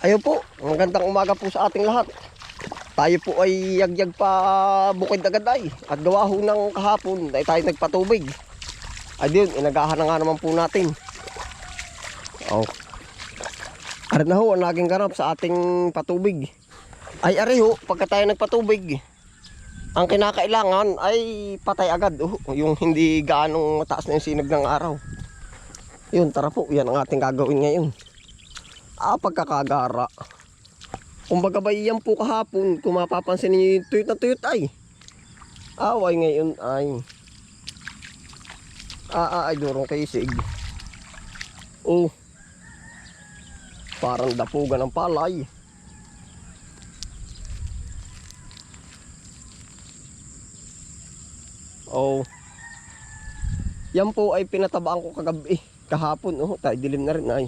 Ayun po, magandang umaga po sa ating lahat. Tayo po ay yagyag pa bukid agad ay. At gawa ho ng kahapon ay tayo nagpatubig. Ay yun, inagahan na nga naman po natin. Oh. Arin na ho, ang naging ganap sa ating patubig. Ay ari ho, pagka tayo nagpatubig, ang kinakailangan ay patay agad. Oh, yung hindi gaanong mataas na yung sinag ng araw. Yun, tara po, yan ang ating gagawin ngayon. Ah, pagkakagara. Kumbaga ba yan po kahapon, kung mapapansin niyo yung tuyot na tuyot ay. Away ngayon ay. Ah, ah, ay, durong kaisig. Oh. Parang dapugan ng palay. Oh. Yan po ay pinatabaan ko kagabi. Kahapon, oh, tayo dilim na rin ay.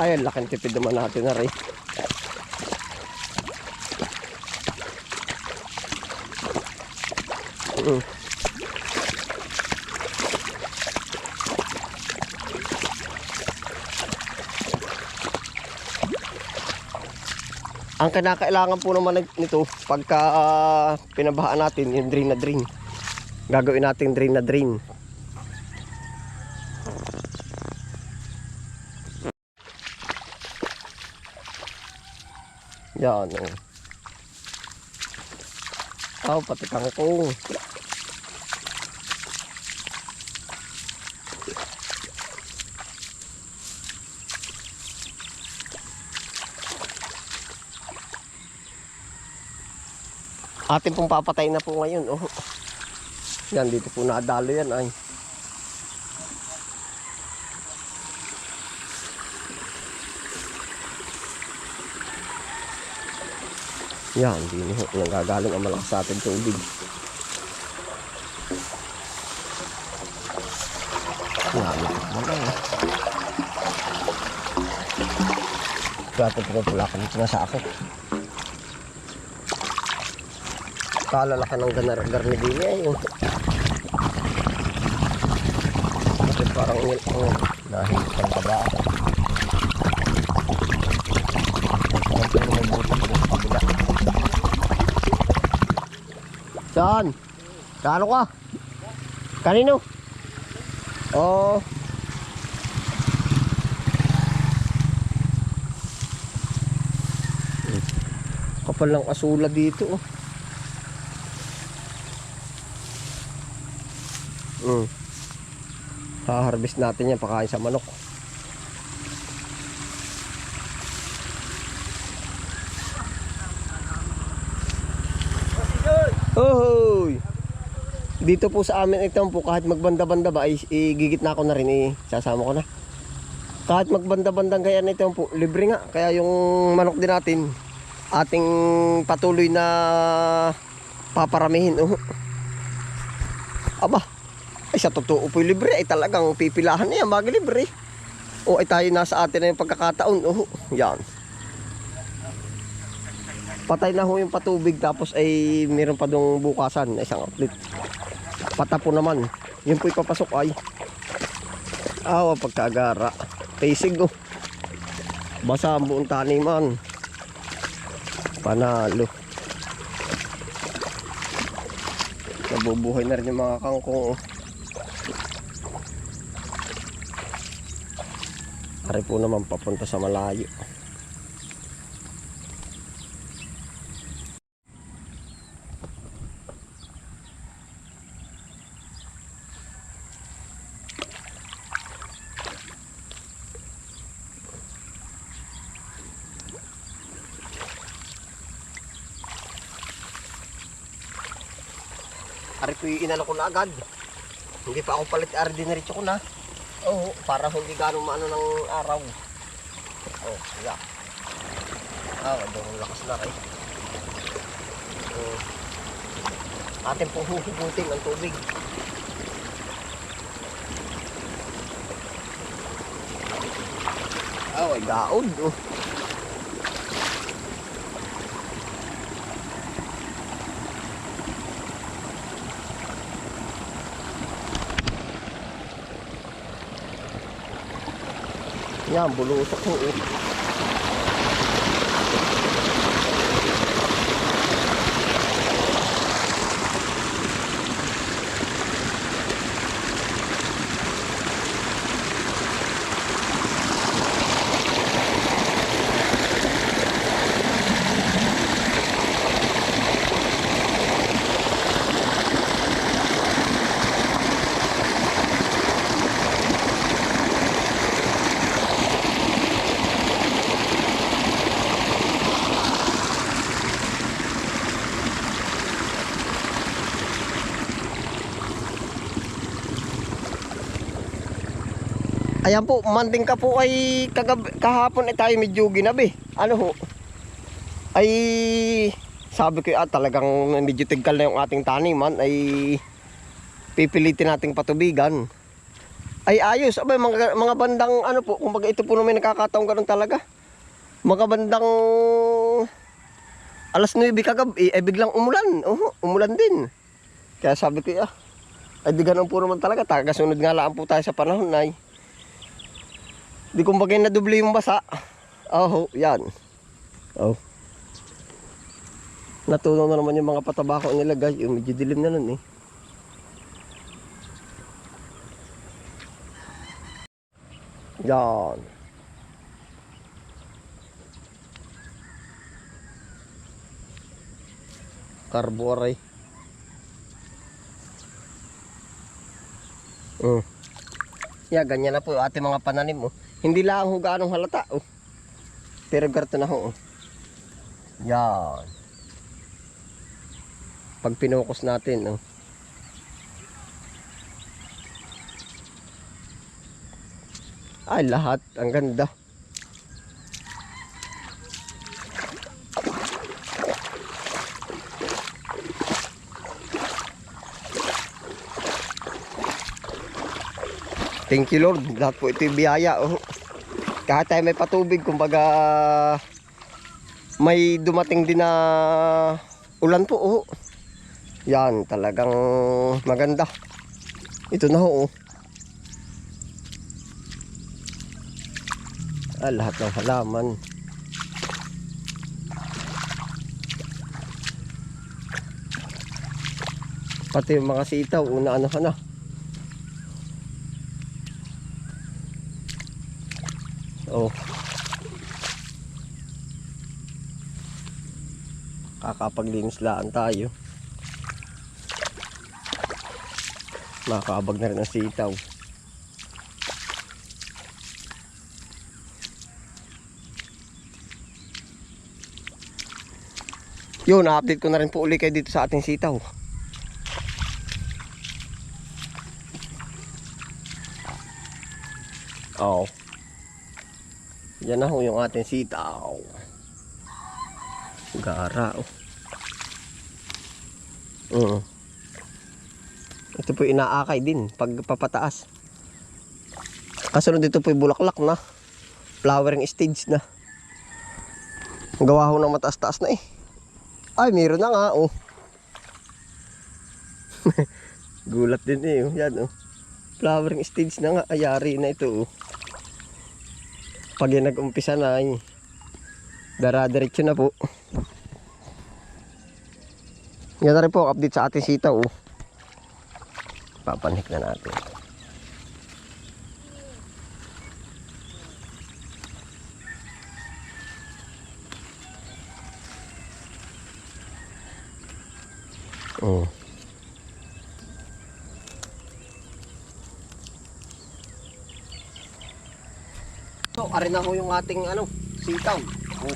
Ay, laking tipid naman natin na rin. Mm. Ang kinakailangan po naman nito pagka ah, pinabahaan natin yung drain na drain. Gagawin natin drain na drain. Yan oh. Oh, pati kangkong. Atin pong papatay na po ngayon. Oh. Yan, dito po nadalo yan ay. Yan, di na ho. Nanggagaling ang malakas sa atin tubig. Yan, lapit mo lang. eh. Kaya ito pinupulakan ito na sa ako. Kalalaki ng ganar-gar ni Dini ay yun. Kasi parang nil ang dahil sa taba ako. Ito yung mabuti ko sa kabila. Saan? Kano ka? Kanino? Oh. Kapal ng asula dito oh. Mm. Ha-harvest natin yan pakain sa manok. Ohoy! Dito po sa amin ito po kahit magbanda-banda ba ay igigit na ako na rin eh. Sasama ko na. Kahit magbanda-bandang kaya nito po libre nga. Kaya yung manok din natin ating patuloy na paparamihin. Oh. Aba, ay sa totoo po libre ay talagang pipilahan na yan mga libre. O ay tayo nasa atin na yung pagkakataon. Oh, yan. Patay na ho yung patubig tapos ay meron pa dong bukasan isang outlet. Patapo naman. Yun po ipapasok ay. Awa pagkagara. Pasig oh. Basa ang buong taniman. Panalo. Nabubuhay na rin yung mga kangkong. oh. Ari po naman papunta sa malayo. Ari po yung inano ko na agad. Hindi pa ako palit ari diniretso ko na. Oo, para hindi gano'ng maano ng araw. Oh, yeah. Ah, doon lakas na rin. Oh. Atin pong huhugutin ang tubig. Oh, ay gaod. Oh. Yan, bulusok ho. eh. Ayan po, manding ka po ay kagab kahapon ay tayo medyo ginabi. Ano ho? Ay sabi ko ah, talagang medyo tigkal na yung ating taniman ay pipilitin nating patubigan. Ay ayos, abay mga, mga bandang ano po, kumbaga ito po naman nakakataong ganun talaga. Mga bandang alas 9 kagabi, eh biglang umulan. Oo, umulan din. Kaya sabi ko ah, ay di ganun po naman talaga. Tagasunod nga lang po tayo sa panahon ay. Di kumbaga na doble yung basa. Oh, yan. Oh. Natunaw na naman yung mga patabako nila guys. Yung medyo dilim na nun eh. Yan. Carbo aray. Mm. Yeah, ganyan na po yung ating mga pananim. Oh. Hindi lang ho ganong halata. Oh. Pero garto na ho. Oh. Yan. Pag pinukos natin. Oh. Ay, lahat. Ang ganda. Thank you Lord. Lahat po ito yung biyaya. Oh. Kahit tayo may patubig, kumbaga may dumating din na ulan po. Oh. Yan, talagang maganda. Ito na ho. Oh. Ah, lahat ng halaman. Pati yung mga sitaw, una ano na. Oh. Kakapaglinis laan tayo. Makakabag na rin ang sitaw. Yun, na-update ko na rin po uli kayo dito sa ating sitaw. Oh. Yan na ho yung ating sitaw. Gara oh. Mm. Ito po inaakay din pag papataas. Kasunod dito po bulaklak na. Flowering stage na. Gawa ho ng mataas-taas na eh. Ay, meron na nga oh. Gulat din eh. oh. Yan oh. Flowering stage na nga. Ayari na ito oh pag nag-umpisa na ay dara-diretso na po. Yan na rin po update sa ating sitaw oh. papanik na natin. Oh Arin na ho yung ating ano, sitaw. Oh.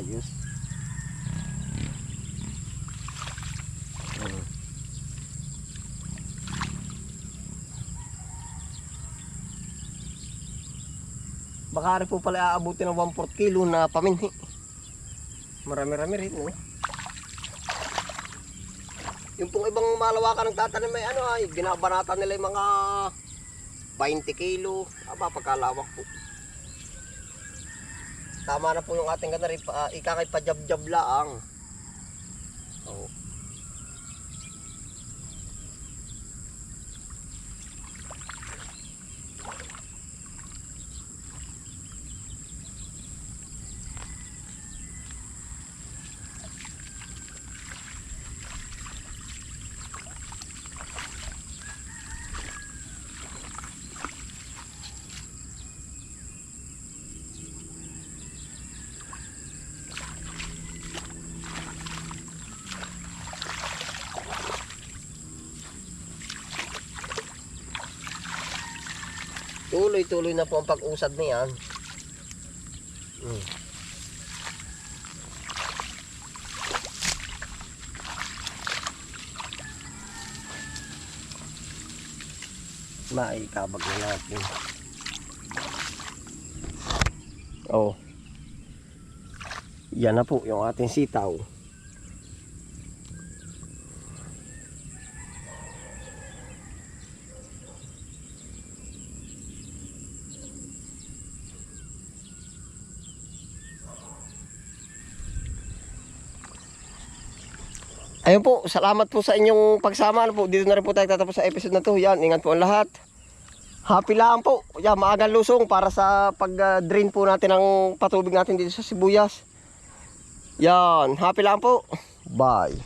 Ayos. Hmm. Baka rin po pala aabuti ng 1 kilo na paminhi. Marami-rami rin, no? Yung pong ibang malawakan ng tatanim may ano ay ginabanatan nila yung mga 20 kilo. Aba, pagkalawak po. Tama na po yung ating ganari. Uh, ikakay pa jab-jab laang. Oh. Tuloy-tuloy na po ang pag-usad niyan. Hmm. Maikabag na natin. Oh. Yan na po yung ating sitaw. Ayun po, salamat po sa inyong pagsama. Ano po, dito na rin po tayo tatapos sa episode na to. Yan, ingat po ang lahat. Happy lang po. Yan, maagang lusong para sa pag-drain po natin ng patubig natin dito sa sibuyas. Yan, happy lang po. Bye.